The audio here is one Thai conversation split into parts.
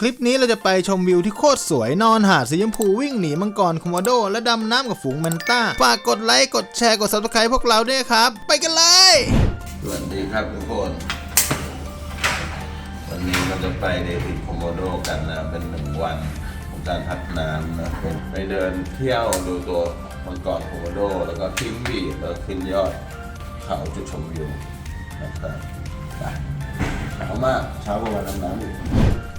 คลิปนี้เราจะไปชมวิวที่โคตรสวยนอนหาดสีชมพูวิ่งหนีมังกรคโมโด และดำน้ำกับฝูงแมนต้าฝากกดไลค์ กดแชร์ กด subscribe พวกเราด้วยครับ ไปกันเลย สวัสดีครับทุกคน วันนี้เราจะไปเดวิดโคโมโดกันนะ เป็นหนึ่งวันของการพักน้ำนะเป็นไปเดินเที่ยวดูตัวมังกรคโมโด แล้วก็ทิ้งบีแล้วขึ้นยอดเขาจุดชมวิวนะครับเช้ามากเช้ากว่าวันน้ำน้ำอีก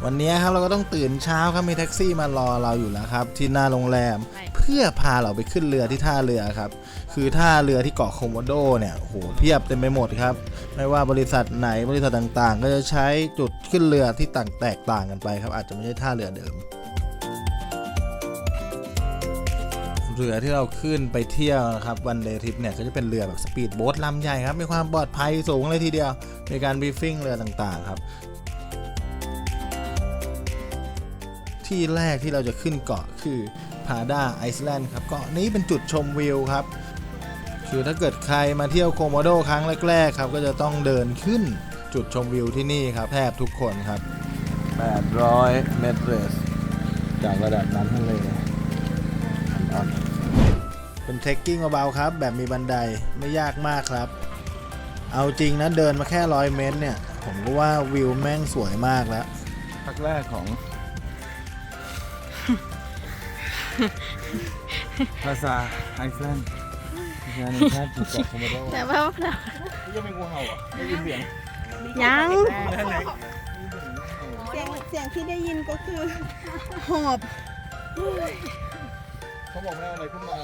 วันนี้ครับเราก็ต้องตื่นเช้าครับมีแท็กซี่มารอเราอยู่แล้วครับ ที่หน้าโรงแรมเพื่อพาเราไปขึ้นเรือที่ท่าเรือครับ คือท่าเรือที่เกาะโคโมโดเนี่ยโอ้โหเพียบเต็มไปหมดครับ ไม่ว่าบริษัทไหนบริษัทต่างๆ ก็จะใช้จุดขึ้นเรือที่ต่างแตกต่างกันไปครับ อาจจะไม่ใช่ท่าเรือเดิม เรือที่เราขึ้นไปเที่ยวนะครับวันเดย์ทริปเนี่ยก็จะเป็นเรือแบบสปีดโบ๊ทลำใหญ่ครับมีความปลอดภัยสูงเลยทีเดียว มีการบรีฟิ้งเรือต่างๆครับ ที่แรกที่เราจะขึ้นเกาะคือพาดาไอซ์แลนด์ครับเกาะนี้เป็นจุดชมวิวครับ คือถ้าเกิดใครมาเที่ยวโคโมโดครั้งแรกๆครับ ก็จะต้องเดินขึ้นจุดชมวิวที่นี่ครับ แทบทุกคนครับ 800 เมตรเรสจากระดับน้ำทะเลเป็นเทรคกิ้งเบาๆครับ แบบมีบันไดไม่ยากมากครับ เอาจริงนะเดินมาแค่ร้อยเมตรเนี่ย ผมก็ว่าวิวแม่งสวยมากแล้วพักแรกของ ภาษาไอซ์แลนด์งานในชาติเกาะโคโมโดแต่ว่าเรายังเป็นงูเห่าอะได้ยินเสียงยังท่านไหนเสียงเสียงที่ได้ยินก็คือหอบเขาบอกให้เอาอะไรขึ้นมา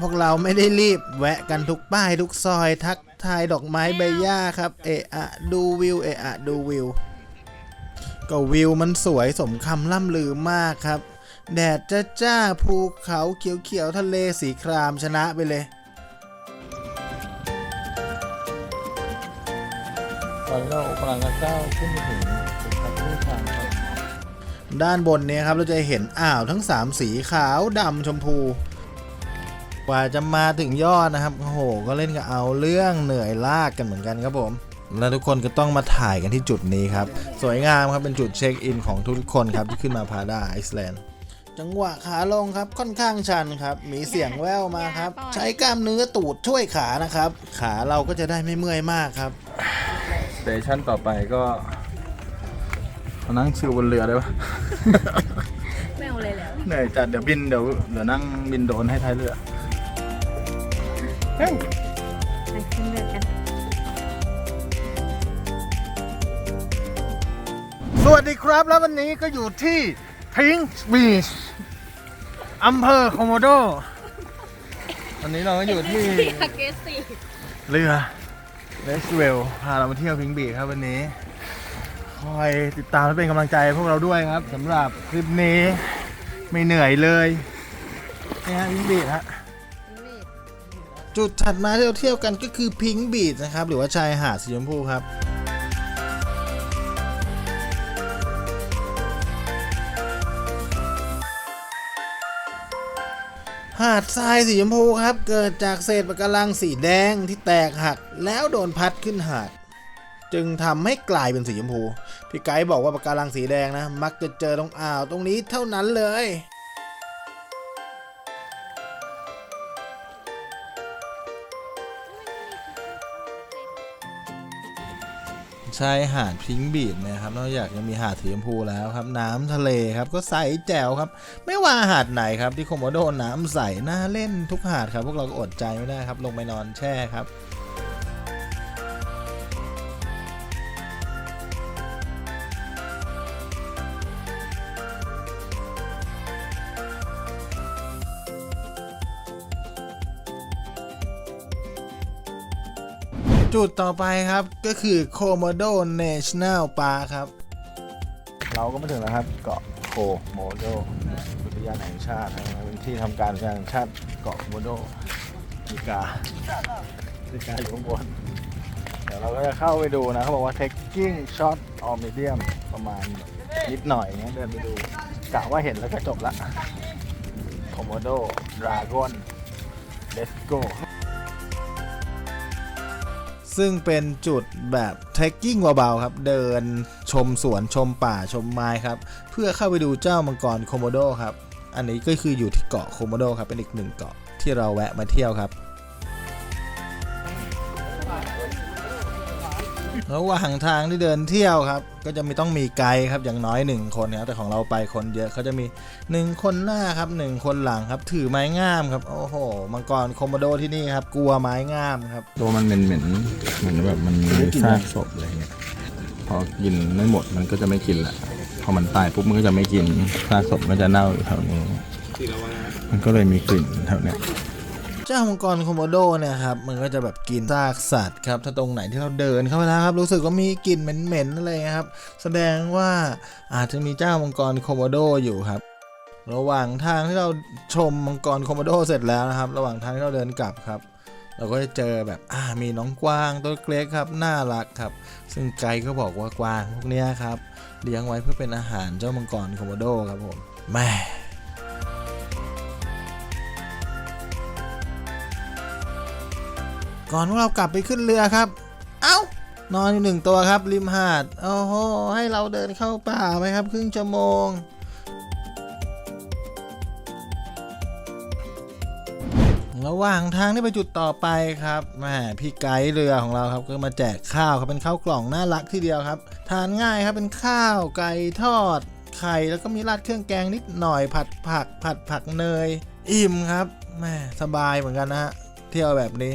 พวกเราไม่ได้รีบแวะกันทุกป้ายทุกซอย ทักทายดอกไม้ใบหญ้าครับ เอะอะดูวิวเอะอะดูวิว ก็วิวมันสวยสมคำล่ำลือมากครับ แดดจ้าจ้าภูเขาเขียวเขียวๆทะเลสีครามชนะไปเลยตอนเรากำลังจะก้าวขึ้นไปถึงจุดพักที่ทางครับด้านบนเนี้ครับเราจะเห็นอ่าวทั้ง 3 สีขาวดำชมพู กว่าจะมาถึงยอดนะครับ โอ้โห ก็เล่นกับเอาเรื่องเหนื่อยลากกันเหมือนกันครับผม และทุกคนก็ต้องมาถ่ายกันที่จุดนี้ครับ สวยงามครับเป็นจุดเช็คอินของทุกๆคนครับที่ขึ้นมาพาดาไอซ์แลนด์ จังหวะขาลงครับค่อนข้างชันครับ มีเสียงแว่วมาครับ ใช้กล้ามเนื้อตูดช่วยขานะครับ ขาเราก็จะได้ไม่เมื่อยมากครับสเตชันต่อไปก็มานั่งชิวบนเรือได้ปะไม่เอาเลยแล้วเหนื่อยจัดเดี๋ยวบินเดี๋ยวเดี๋ยวนั่งบินโดรนให้ท้ายเรือไปขึ้นเรือกันสวัสดีครับแล้ววันนี้ก็อยู่ที่พิงค์บีช อำเภอโคโมโดวันนี้เราก็อยู่ที่ เกสซี่เรือเลสเวลพาเรามาเที่ยวพิงค์บีชครับวันนี้ คอยติดตามและเป็นกำลังใจให้พวกเราด้วยครับสำหรับคลิปนี้ไม่เหนื่อยเลยนี่ฮะพิงค์บีชฮะจุดถัดมาที่เราเที่ยวกันก็คือพิงค์บีชนะครับ หรือว่าชายหาดสีชมพูครับ หาดทรายสีชมพูครับ เกิดจากเศษปะการังสีแดงที่แตกหัก แล้วโดนพัดขึ้นหาด จึงทำให้กลายเป็นสีชมพู พี่ไกด์บอกว่าปะการังสีแดงนะ มักจะเจอตรงอ่าวตรงนี้เท่านั้นเลย ใช่หาดพิงบีดนะครับ นอกจากจะมีหาดสีชมพูแล้วครับ น้ำทะเลครับก็ใสแจ๋วครับ ไม่ว่าหาดไหนครับที่โคโมโดน้ำใสน่าเล่นทุกหาดครับ พวกเราก็อดใจไม่ได้ครับ ลงไปนอนแช่ครับ จุดต่อไปครับ ก็คือโคโมโด National Park ครับ เราก็มาถึงแล้วครับ เกาะโคโมโดอุทยานแห่งชาตินะครับเป็นที่ทำการอุทยานแห่งชาติเกาะโมโดมีกามีกาอยู่ข้างบนเดี๋ยวเราก็จะเข้าไปดูนะเขาบอกว่า taking shot or medium ประมาณนิดหน่อยเนี้ยเดินไปดูกะว่าเห็นแล้วก็จบละโคโมโดดราก้อน let's go ซึ่งเป็นจุดแบบเทรคกิ้งเบาๆครับ เดินชมสวนชมป่าชมไม้ครับ เพื่อเข้าไปดูเจ้ามังกรโคโมโดครับ อันนี้ก็คืออยู่ที่เกาะโคโมโดครับ เป็นอีกหนึ่งเกาะที่เราแวะมาเที่ยวครับ ระหว่างทางที่เดินเที่ยวครับ ก็จะมีต้องมีไกด์ครับอย่างน้อยหนึ่งคนนะครับแต่ของเราไปคนเยอะเขาจะมีหนึ่งคนหน้าครับหนึ่งคนหลังครับ ถือไม้งามครับ โอ้โหมังกรโคโมโดที่นี่ครับกลัวไม้งามครับ ตัวมันเหม็นเหม็นเหมือนแบบมันมีซากศพอะไรเงี้ยพอกินไม่หมดมันก็จะไม่กินละพอมันตายปุ๊บมันก็จะไม่กินซากศพมันจะเน่าอยู่แถวนี้มันก็เลยมีกลิ่นแถวเนี้ย เจ้ามังกรคโมโดเนี่ยครับมันก็จะแบบกินซากสัตว์ครับถ้าตรงไหนที่เราเดินเข้าไปแล้วครับรู้สึกว่ามีกลิ่นเหม็นๆอะไรครับ แสดงว่าอาจจะมีเจ้ามังกรคโมโดอยู่ครับระหว่างทางที่เราชมมังกรคโมโดเสร็จแล้วนะครับ ระหว่างทางที่เราเดินกลับครับ เราก็จะเจอแบบอ่ามีน้องกวางตัวเล็กครับน่ารักครับ ซึ่งไกด์ก็บอกว่ากวางพวกนี้ครับเลี้ยงไว้เพื่อเป็นอาหารเจ้ามังกรคโมโดครับผมแม่ ก่อนพวกเรากลับไปขึ้นเรือครับ เอ้านอนอยู่หนึ่งตัวครับริมหาด โอ้โห ให้เราเดินเข้าป่าไหมครับ ครึ่งชั่วโมง ระหว่างทางที่ไปจุดต่อไปครับแหมพี่ไกด์เรือของเราครับ ก็มาแจกข้าวครับเป็นข้าวกล่องน่ารักทีเดียวครับ ทานง่ายครับเป็นข้าวไก่ทอด ไข่แล้วก็มีราดเครื่องแกงนิดหน่อยผัดผัก ผัดผักเนย อิ่มครับแหมสบายเหมือนกันนะฮะเที่ยวแบบนี้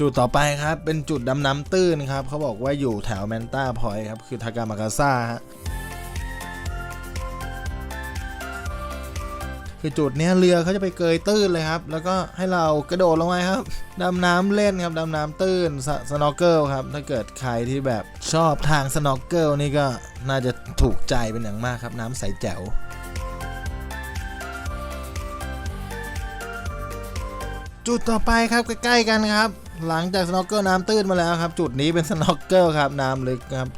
จุดต่อไปครับ เป็นจุดดำน้ำตื้นครับ เขาบอกว่าอยู่แถวแมนตาพอยครับ คือทากามากาซ่าฮะคือจุดเนี้ยเรือเขาจะไปเกยตื้นเลยครับ แล้วก็ให้เรากระโดดลงไปครับ ดำน้ำเล่นครับ ดำน้ำตื้นสสโนว์เกิลครับ ถ้าเกิดใครที่แบบชอบทางสโนว์เกิลนี่ก็น่าจะถูกใจเป็นอย่างมากครับ น้ำใสแจ๋ว จุดต่อไปครับใกล้ๆกันครับ หลังจากสโนว์เกิลน้ำตื้นมาแล้วครับ จุดนี้เป็นสโนว์เกิลครับน้ำลึกครับ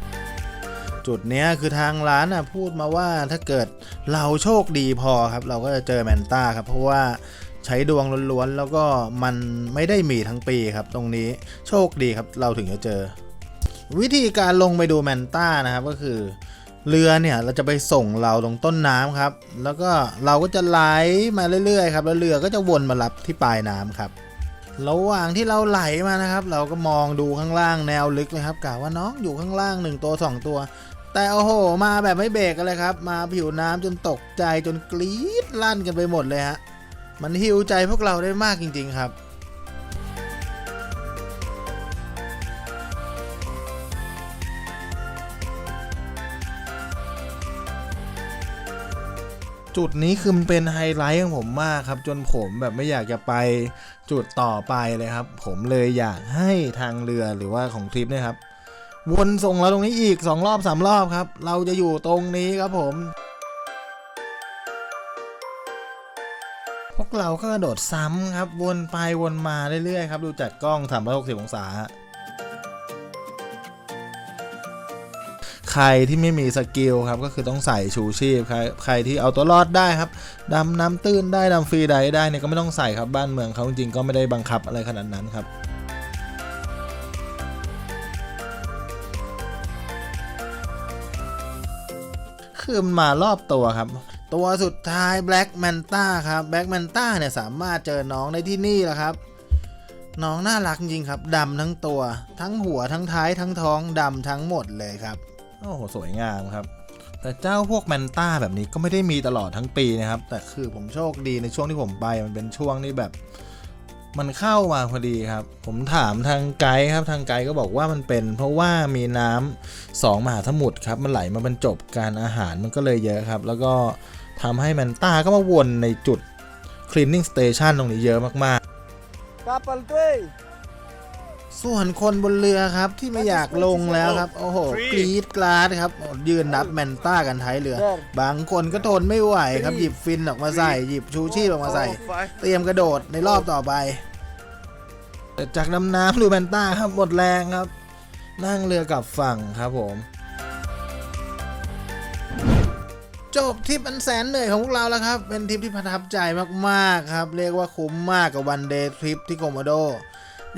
จุดเนี้ยคือทางร้านนะพูดมาว่าถ้าเกิดเราโชคดีพอครับ เราก็จะเจอแมนต้าครับ เพราะว่าใช้ดวงล้วนๆ แล้วก็มันไม่ได้มีทั้งปีครับ ตรงนี้โชคดีครับเราถึงจะเจอ วิธีการลงไปดูแมนต้านะครับก็คือ เรือเนี่ยเราจะไปส่งเราตรงต้นน้ำครับ แล้วก็เราก็จะไหลมาเรื่อยๆครับแล้วเรือก็จะวนมารับที่ปลายน้ำครับระหว่างที่เราไหลมานะครับ เราก็มองดูข้างล่างแนวลึกเลยครับกะว่าน้องอยู่ข้างล่างหนึ่งตัวสองตัว แต่โอ้โห มาแบบไม่เบรกเลยครับ มาผิวน้ำจนตกใจจนกรี๊ดลั่นกันไปหมดเลยฮะมันหิวใจพวกเราได้มากจริง ๆ ครับ จุดนี้คือมันเป็นไฮไลท์ของผมมากครับ จนผมแบบไม่อยากจะไปจุดต่อไปเลยครับ ผมเลยอยากให้ทางเรือหรือว่าของทริปเนี่ยครับ วนส่งเราตรงนี้อีก 2 รอบ 3 รอบครับ เราจะอยู่ตรงนี้ครับผม พวกเราก็กระโดดซ้ำครับ วนไปวนมาเรื่อยๆครับ ดูจากกล้อง360องศา ใครที่ไม่มีสกิลครับก็คือต้องใส่ชูชีพ ใครใครที่เอาตัวรอดได้ครับดำน้ำตื้นได้ดำฟรีไดฟ์ได้เนี่ยก็ไม่ต้องใส่ครับบ้านเมืองเขาจริงๆก็ไม่ได้บังคับอะไรขนาดนั้นครับคือมันมารอบตัวครับ ตัวสุดท้าย Black Manta ครับ Black Manta เนี่ยสามารถเจอน้องได้ที่นี่แหละครับ น้องน่ารักจริงครับดำทั้งตัว ทั้งหัวทั้งท้ายทั้งท้องดำทั้งหมดเลยครับ โอ้โหสวยงามครับ แต่เจ้าพวกแมนต้าแบบนี้ก็ไม่ได้มีตลอดทั้งปีนะครับ แต่คือผมโชคดีในช่วงที่ผมไปมันเป็นช่วงที่แบบ มันเข้ามาพอดีครับ ผมถามทางไกด์ครับทางไกด์ก็บอกว่ามันเป็น เพราะว่ามีน้ำสองมหาสมุทรครับมันไหลมาบรรจบการอาหารมันก็เลยเยอะครับ แล้วก็ทำให้แมนต้าก็มาวนในจุด cleaning station ตรงนี้เยอะมากๆ Kapal tuh. ส่วนคนบนเรือครับที่ไม่อยากลงแล้วครับ โอ้โหกรีดกราดครับยืนนับแมนต้ากันท้ายเรือ บางคนก็ทนไม่ไหวครับหยิบฟินออกมาใส่หยิบชูชีพออกมาใส่ เตรียมกระโดดในรอบต่อไปแต่จากดำน้ำดูแมนต้าครับหมดแรงครับ นั่งเรือกลับฝั่งครับผมจบทริปอันแสนเหนื่อยของพวกเราแล้วครับ เป็นทริปที่ประทับใจมาก ๆ ครับ เรียกว่าคุ้มมากกับวันเดย์ทริปที่โคโมโด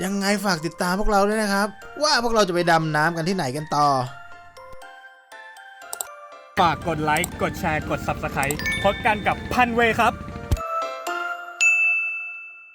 ยังไงฝากติดตามพวกเราด้วยนะครับ ว่าพวกเราจะไปดำน้ำกันที่ไหนกันต่อ ฝากกดไลค์ กดแชร์ กด Subscribe พบกันกับพันเวครับ